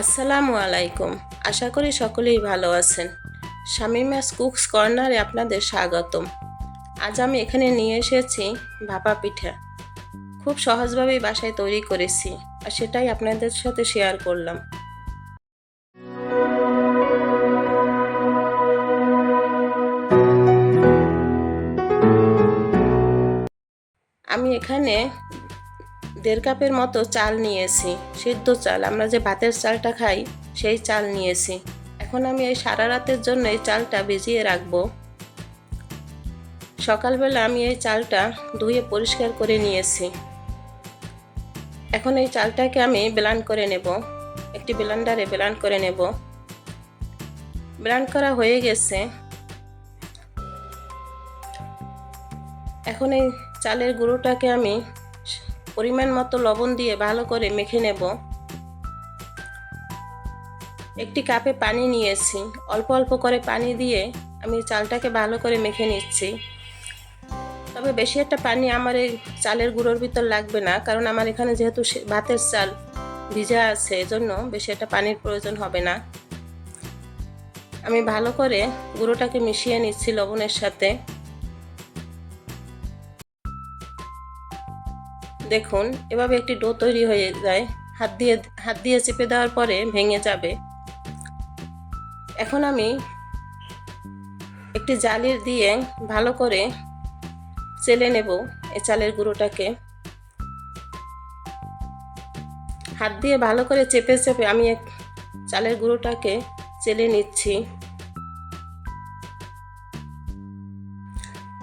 আসসালামু আলাইকুম। আশা করি সকলেই ভালো আছেন। শামিমাস কুকস কর্নারে আপনাদের স্বাগতম। আজ আমি এখানে নিয়ে এসেছি ভাপা পিঠা। খুব সহজভাবেই বাসায় তৈরি করেছি আর সেটাই আপনাদের সাথে শেয়ার করলাম। আমি এখানে দেড় কাপের মতো চাল নিয়েছি, সিদ্ধ চাল। আমরা যে ভাতের চালটা খাই, সেই চাল নিয়েছি। এখন আমি এই সারা রাতের জন্য এই চালটা ভিজিয়ে রাখব। সকালবেলা আমি এই চালটা ধুয়ে পরিষ্কার করে নিয়েছি। এখন এই চালটাকে আমি ব্লান করে নেব। একটি ব্লান্ডারে ব্লান করে নেব। ব্লান করা হয়ে গেছে। এখন এই চালের গুঁড়োটাকে আমি পরিমাণ মতো লবণ দিয়ে ভালো করে মেখে নেব। একটি কাপে পানি নিয়েছি। অল্প অল্প করে পানি দিয়ে আমি চালটাকে ভালো করে মেখে নিচ্ছি। তবে বেশি একটা পানি আমার এই চালের গুঁড়োর ভিতর লাগবে না, কারণ আমার এখানে যেহেতু ভাতের চাল ভিজা আছে, এজন্য বেশি একটা পানির প্রয়োজন হবে না। আমি ভালো করে গুঁড়োটাকে মিশিয়ে নিচ্ছি লবণের সাথে। দেখুন, এভাবে একটি ডো তৈরি হয়ে যায়। হাত দিয়ে হাত দিয়ে চেপে দেওয়ার পরে ভেঙে যাবে। এখন আমি একটি জালির দিয়ে ভালো করে চেলে নেব এ চালের গুঁড়োটাকে। হাত দিয়ে ভালো করে চেপে চেপে আমি এক চালের গুঁড়োটাকে চেলে নিচ্ছি।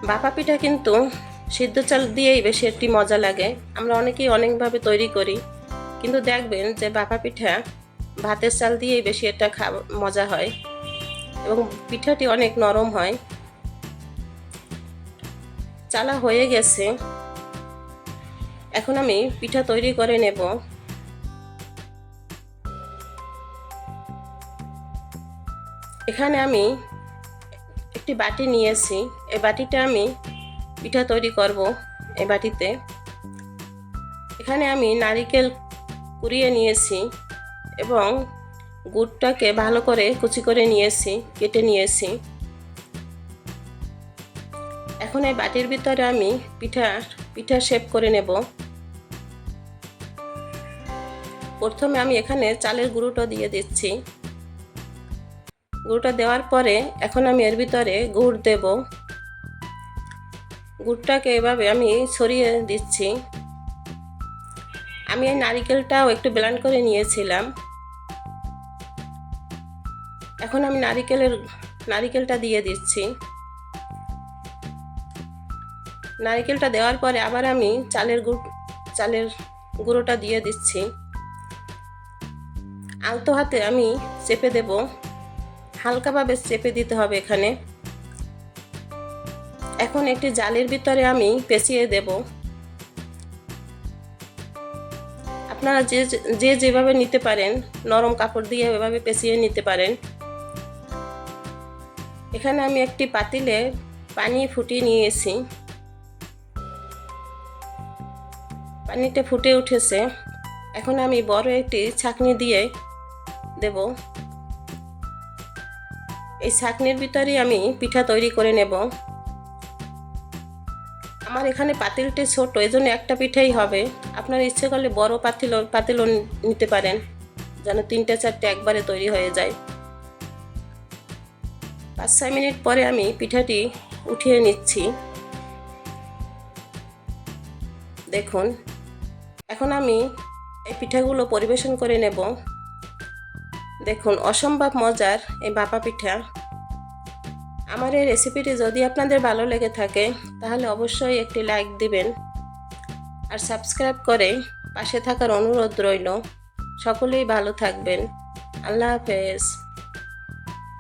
বাপা পিঠা কিন্তু সিদ্ধ চাল দিয়েই বেশি একটি মজা লাগে। আমরা অনেকেই অনেকভাবে তৈরি করি। কিন্তু দেখবেন যে বাপা পিঠা ভাতের চাল দিয়েই বেশি একটা খা, মজা হয়। এবং পিঠাটি অনেক নরম হয়। চালা হয়ে গেছে। এখন আমি পিঠা তৈরি করে নেব। এখানে আমি একটি বাটি নিয়েছি। এই বাটিটা আমি পিঠা তৈরি করব এই বাটিতে। এখানে আমি নারিকেল কুড়িয়ে নিয়েছি এবং গুড়টাকে ভালো করে কুচি করে নিয়েছি, কেটে নিয়েছি। এখন এই বাটির ভিতরে আমি পিঠা পিঠা শেপ করে নেব। প্রথমে আমি এখানে চালের গুঁড়োটা দিয়ে দিচ্ছি। গুঁড়োটা দেওয়ার পরে এখন আমি এর ভিতরে গুড় দেব। গুড়টাকে এভাবে আমি ছড়িয়ে দিচ্ছি। আমি এই নারিকেলটাও একটু ব্লান করে নিয়েছিলাম। এখন আমি নারিকেলের, নারিকেলটা দিয়ে দিচ্ছি। নারিকেলটা দেওয়ার পরে আবার আমি চালের গুড়, চালের গুঁড়োটা দিয়ে দিচ্ছি। আলতো হাতে আমি চেপে দেব। হালকাভাবে চেপে দিতে হবে এখানে। এখন একটি জালের ভিতরে আমি পেঁচিয়ে দেব। আপনারা যে যে যেভাবে নিতে পারেন, নরম কাপড় দিয়ে এভাবে পেঁচিয়ে নিতে পারেন। এখানে আমি একটি পাতিলে পানি ফুটিয়ে নিয়েছি। পানিটা ফুটে উঠেছে। এখন আমি বড় একটি ছাকনি দিয়ে দেব। এই ছাকনির ভিতরেই আমি পিঠা তৈরি করে নেব। আমার এখানে পাতিলটি ছোট এই জন্য একটা পিঠেই হবে। আপনার ইচ্ছে করলে বড় পাতিল, পাতিলও নিতে পারেন, যেন তিনটে চারটে একবারে তৈরি হয়ে যায়। পাঁচ ছয় মিনিট পরে আমি পিঠাটি উঠিয়ে নিচ্ছি। দেখুন, এখন আমি এই পিঠাগুলো পরিবেশন করে নেব। দেখুন, অসম্ভব মজার এই বাপা পিঠা। আমার এই রেসিপিটি যদি আপনাদের ভালো লেগে থাকে, তাহলে অবশ্যই একটি লাইক দিবেন। আর সাবস্ক্রাইব করে পাশে থাকার অনুরোধ রইল। সকলেই ভালো থাকবেন। আল্লাহ হাফেজ।